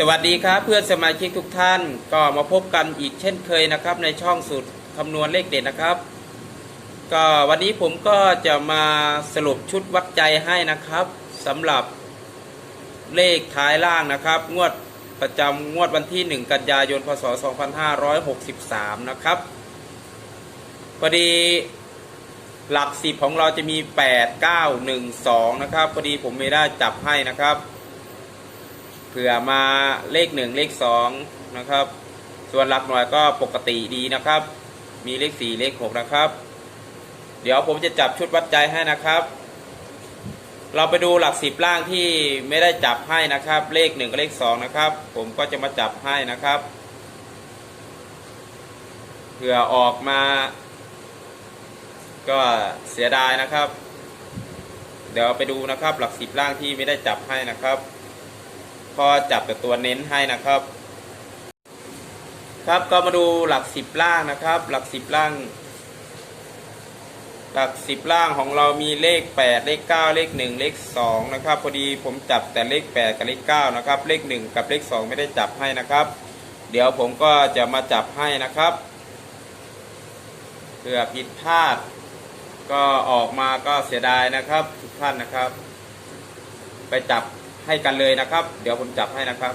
สวัสดีครับเพื่อนสมาชิกทุกท่านก็มาพบกันอีกเช่นเคยนะครับ ในช่องสูตรคำนวณเลขเด็ดนะครับ ก็วันนี้ผมก็จะมาสรุปชุดวัดใจให้นะครับสำหรับเลขท้ายล่างนะครับ งวดประจำงวดวันที่ 1 กันยายนพศ 2563 นะครับพอดีหลักสิบของเราจะมี 8 9 1 2 นะครับพอดีผมไม่ได้จับให้นะครับ ผื่อมาเลขหนึ่งเลขสองนะครับ ส่วนหลักหน่วยก็ปกติดีนะครับ มีเลขสี่เลขหกนะครับ เดี๋ยวผมจะจับชุดวัดใจให้นะครับ เราไปดูหลักสิบล่างที่ไม่ได้จับให้นะครับ เลขหนึ่งกับเลขสองนะครับ ผมก็จะมาจับให้นะครับเผื่อออกมา ก็เสียดายนะครับ เดี๋ยวไปดูนะครับ หลักสิบล่างที่ไม่ได้จับให้นะครับ พอจับแต่ตัวเน้นให้นะครับ ครับก็มาดูหลักสิบล่างนะครับ หลักสิบล่าง หลักสิบล่างของเรามีเลขแปดเลขเก้าเลขหนึ่งเลขสองนะครับ พอดีผมจับแต่เลขแปดกับเลขเก้านะครับ เลขหนึ่งกับเลขสองไม่ได้จับให้นะครับ เดี๋ยวผมก็จะมาจับให้นะครับเผื่อผิดพลาดก็ออกมาก็เสียดายนะครับ ทุกท่านนะครับ ไปจับ ให้กันเลยนะครับ เดี๋ยวผมจับให้นะครับ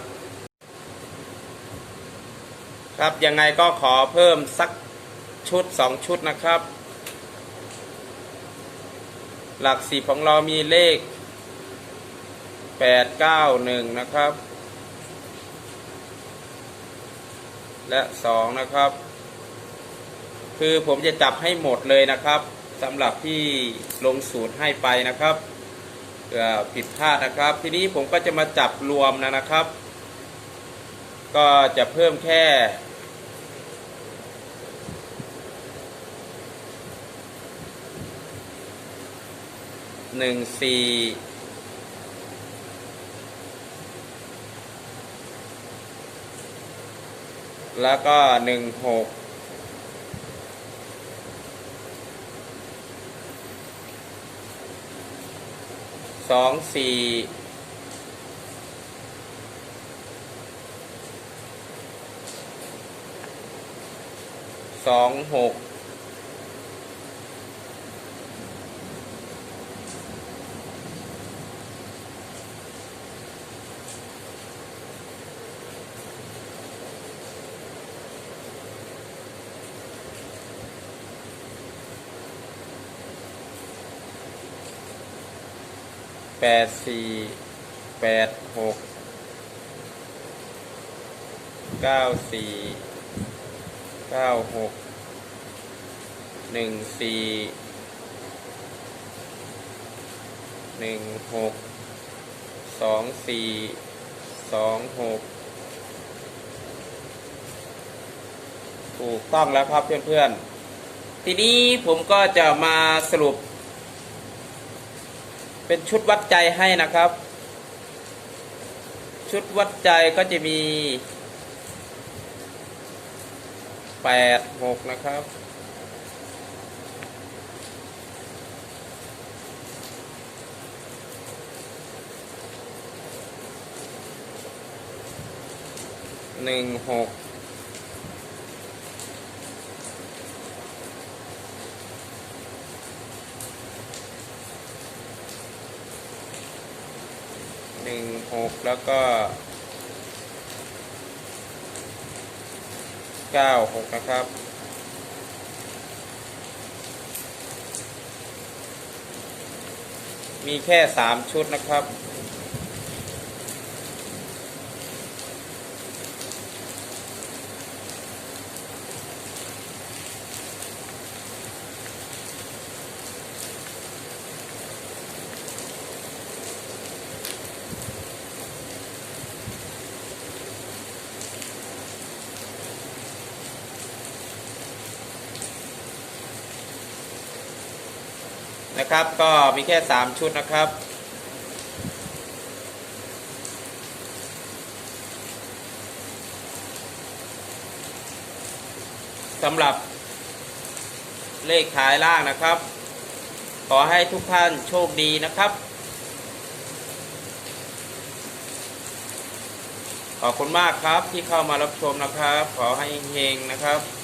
ครับยังไงก็ขอเพิ่มสักชุดสองชุดนะครับ หลักสิบของเรามีเลขแปดเก้าหนึ่งนะครับ และสองนะครับ คือผมจะจับให้หมดเลยนะครับสำหรับที่ลงสูตรให้ไปนะครับ ผิดพลาดนะครับ ทีนี้ผมก็จะมาจับรวมนะนะครับ ก็จะเพิ่มแค่หนึ่งสี่แล้วก็หนึ่งหก สองสี่สองหก แปดสี่แปดหกเก้าสี่เก้าหกหนึ่งสี่หนึ่งหกสองสี่สองหกถูกต้องแล้วครับเพื่อนๆ ทีนี้ผมก็จะมาสรุป เป็นชุดวัดใจให้นะครับ ชุดวัดใจก็จะมีแปดหกนะครับหนึ่งหก นึ่งหกแล้วก็เก้าหกนะครับมีแค่สามชุดนะครับ นะครับ ก็มีแค่สามชุดนะครับ สำหรับเลขท้ายล่างนะครับ ขอให้ทุกท่านโชคดีนะครับ ขอบคุณมากครับที่เข้ามารับชมนะครับ ขอให้เฮงๆนะครับ